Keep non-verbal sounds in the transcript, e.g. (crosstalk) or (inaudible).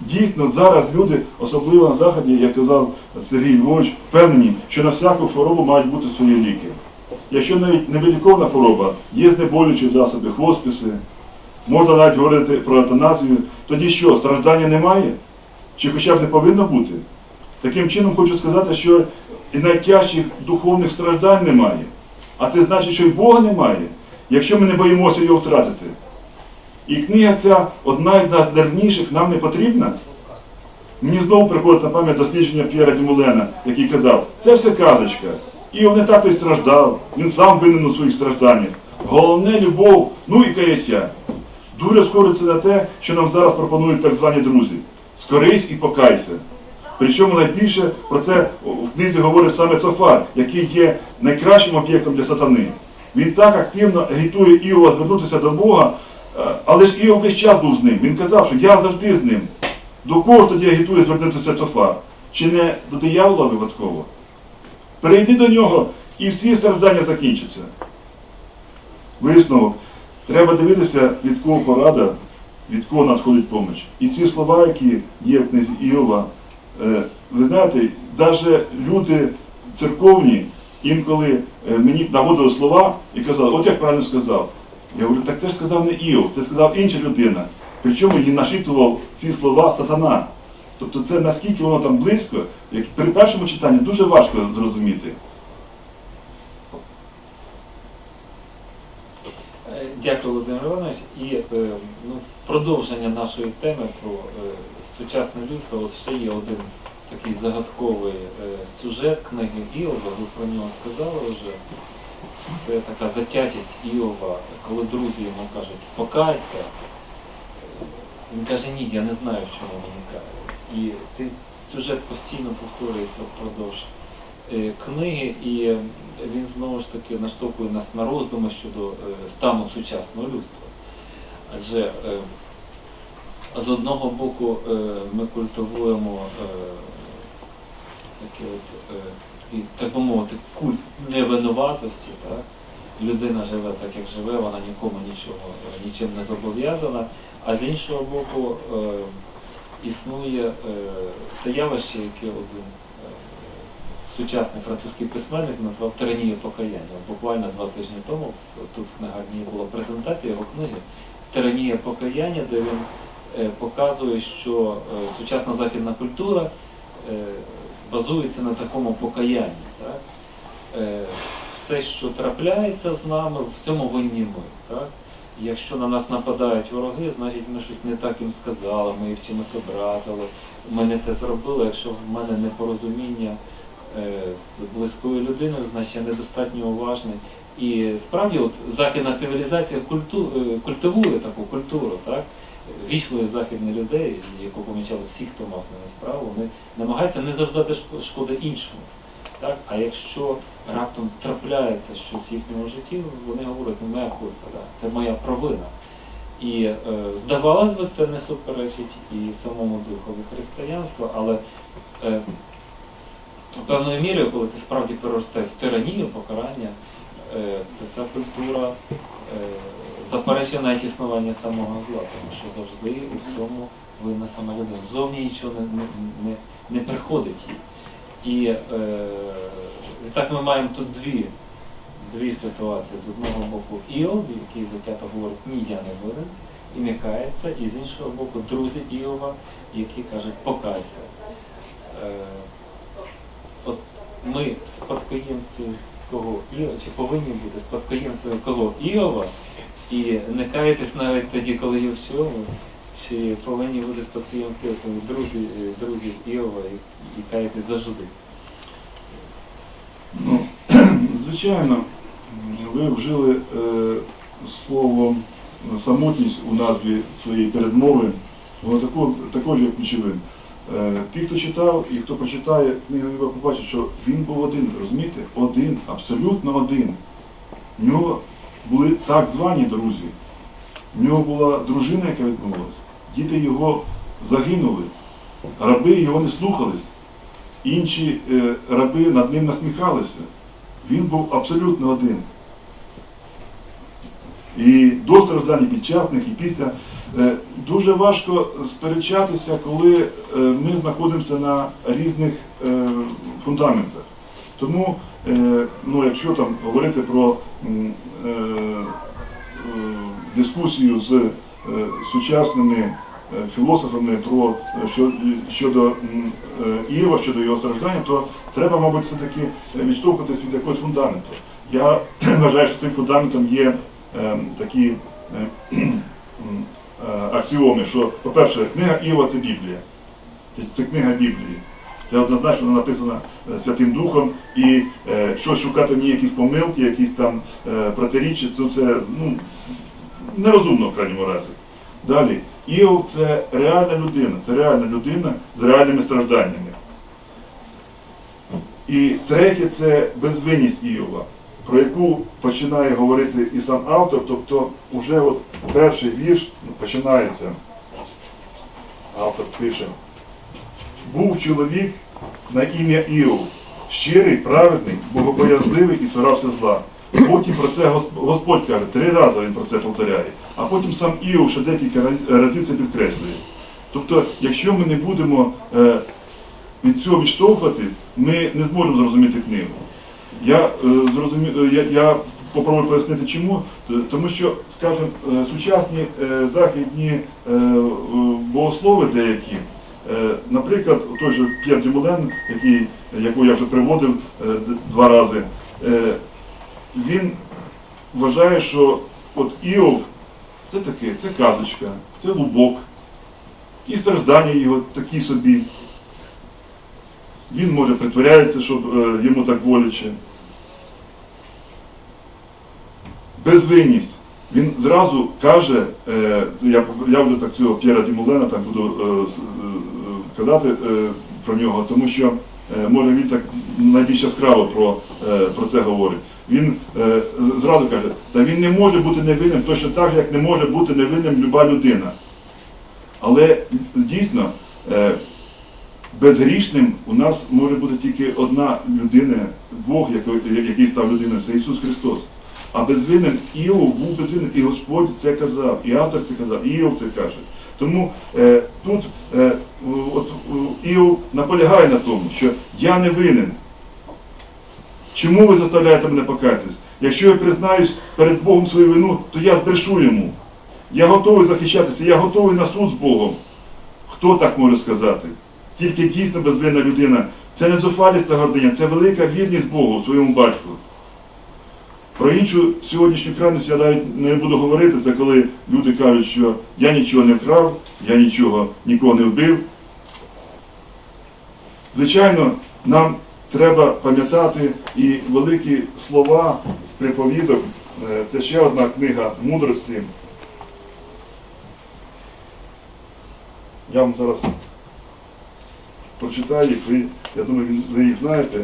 Дійсно, зараз люди, особливо на Заході, як казав Сергій Львович, впевнені, що на всяку хворобу мають бути свої ліки. Якщо навіть невиліковна хвороба, є знеболюючі засоби, хосписи, можна навіть говорити про евтаназію, тоді що, страждання немає? Чи хоча б не повинно бути? Таким чином хочу сказати, що і найтяжчих духовних страждань немає. А це значить, що і Бога немає, якщо ми не боїмося його втратити. І книга ця одна із найдавніших нам не потрібна. Мені знову приходить на пам'ять дослідження П'єра Дімулена, який казав, це все казочка. І не так і страждав, він сам винен у своїх стражданнях. Головне любов, ну і каяття. Дуже скориться на те, що нам зараз пропонують так звані друзі. Скорись і покайся. Причому найбільше про це в книзі говорить саме Цофар, який є найкращим об'єктом для сатани. Він так активно агітує Іова звернутися до Бога, але ж Іов весь час був з ним. Він казав, що я завжди з ним. До кого тоді агітує звернутися Цофар? Чи не до диявола випадково? Перейди до нього і всі страждання закінчаться. Висновок. Треба дивитися, від кого порада, від кого надходить поміч. І ці слова, які є в книзі Іова, е, ви знаєте, навіть люди церковні інколи е, мені наводили слова і казали, от як правильно сказав. Я говорю, так це ж сказав не Іов, це сказав інша людина. Причому їй нашіптував ці слова сатана. Тобто це наскільки воно там близько, як при першому читанні дуже важко зрозуміти. Е, Дякую, Володимир Іванович. І е, ну, в продовження нашої теми про е, сучасне людство, от ще є один такий загадковий сюжет книги Іова, ви про нього сказали вже. Це така затятість Іова, коли друзі йому кажуть, покайся. Він каже, ні, я не знаю, в чому мені каялись. І цей сюжет постійно повторюється впродовж е, книги, і він знову ж таки наштовхує нас на роздуми щодо е, стану сучасного людства. Адже е, з одного боку ми культивуємо таке от, е, і, так би мовити, культ невинуватості. Так? Людина живе так, як живе, вона нікому нічого е, нічим не зобов'язана. А з іншого боку, е, існує те явище, яке один е, сучасний французький письменник назвав тиранія покаяння. Буквально два тижні тому тут в книгарні була презентація його книги Тиранія покаяння, де він е, показує, що е, сучасна західна культура е, базується на такому покаянні. Так? Е, Все, що трапляється з нами, в цьому винні ми. Так? Якщо на нас нападають вороги, значить ми щось не так їм сказали, ми їх чимось образили, ми не те зробили. Якщо в мене непорозуміння е, з близькою людиною, значить я недостатньо уважний. І справді, от західна цивілізація культу, е, культивує таку культуру, так? Вічливих західних людей, яку помічали всі, хто мав з ними справу, вони намагаються не завдати шкоди іншому. Так? А якщо раптом трапляється щось в їхньому житті, вони говорять, ну моя кульпа, да, це моя провина. І е, здавалось би, це не суперечить і самому духові християнства, але е, певною мірою, коли це справді переростає в тиранію, покарання, то ця культура е, заперечує існування самого зла, тому що завжди у всьому винна сама людина. Зовні нічого не, не, не приходить їй. І е, так ми маємо тут дві, дві ситуації. З одного боку Іов, який затято говорить, ні, я не винен, і не кається, і з іншого боку друзі Іова, які кажуть, покайся. Е, от ми спадкоємці кого Іова, чи повинні бути спадкоємцями кого Іова, і не каятись навіть тоді, коли є в чому, чи повинні бути спадкоємцями друзі, друзів Іова і, і каятись завжди. Ну, (clears throat) звичайно, ви вжили е, слово самотність у назві своєї передмови, воно тако, також є ключовим. Е, ті, хто читав і хто прочитає книгу Іова, побачить, що він був один, розумієте? Один, абсолютно один. В нього були так звані друзі. В нього була дружина, яка відмовилась. Діти його загинули, раби його не слухались інші е, раби над ним насміхалися. Він був абсолютно один. І до страждань і під час них, і після. Дуже важко сперечатися, коли е, ми знаходимося на різних е, фундаментах. Тому, е, ну, якщо там говорити про дискусію з сучасними філософами про що, щодо е, щодо його страждання, то треба, мабуть, все-таки відштовхуватися від якогось фундаменту. Я (clears throat) вважаю, що цим фундаментом є е, такі аксіоми, що, по-перше, книга Іова це Біблія. Це, це книга Біблії. Це однозначно написана е, Святим Духом, і е, щось шукати в ній якісь помилки, якісь там е, протиріччя, це, це ну, нерозумно в крайньому разі. Далі, Іов це реальна людина, це реальна людина з реальними стражданнями. І третє це безвинність Іова, про яку починає говорити і сам автор, тобто вже от перший вірш починається. Автор пише. Був чоловік на ім'я Іов, щирий, праведний, богобоязливий і цурався зла. Потім про це Господь каже, три рази він про це повторяє, а потім сам Іов ще декілька разів це підкреслює. Тобто, якщо ми не будемо е, від цього відштовхуватись, ми не зможемо зрозуміти книгу. Я, е, зрозумі... е, я, я попробую пояснити чому. Е, Тому що, скажімо, сучасні західні богослови деякі, наприклад, той же П'єр Дюмолен, яку я вже приводив два рази, він вважає, що от Іов це таке, це казочка, це лубок, і страждання його такі собі. Він може притворяється, щоб е, йому так боляче. Безвинність. Він зразу каже, е, я, вже так цього П'єра Дімулена так буду е, казати про нього, тому що може він так найбільш яскраво про, про це говорить. Він зразу каже, та він не може бути невинним точно так же, як не може бути невинним люба людина. Але дійсно, безгрішним у нас може бути тільки одна людина, Бог, який- став людиною, це Ісус Христос. А безвинним Іов був безвинним, і Господь це казав, і автор це казав, і Іов це каже. Тому е, тут е, от, Іов наполягає на тому, що я не винен. Чому ви заставляєте мене покаятись? Якщо я признаюсь перед Богом свою вину, то я збрешу йому. Я готовий захищатися, я готовий на суд з Богом. Хто так може сказати? Тільки дійсно безвинна людина. Це не зухвалість та гординя, це велика вірність Богу, своєму батьку. Про іншу сьогоднішню крайність я навіть не буду говорити, це коли люди кажуть, що я нічого не вкрав, я нічого нікого не вбив. Звичайно, нам треба пам'ятати і великі слова з приповідок. Е, Це ще одна книга мудрості. Я вам зараз прочитаю їх, ви, я думаю, ви їх знаєте.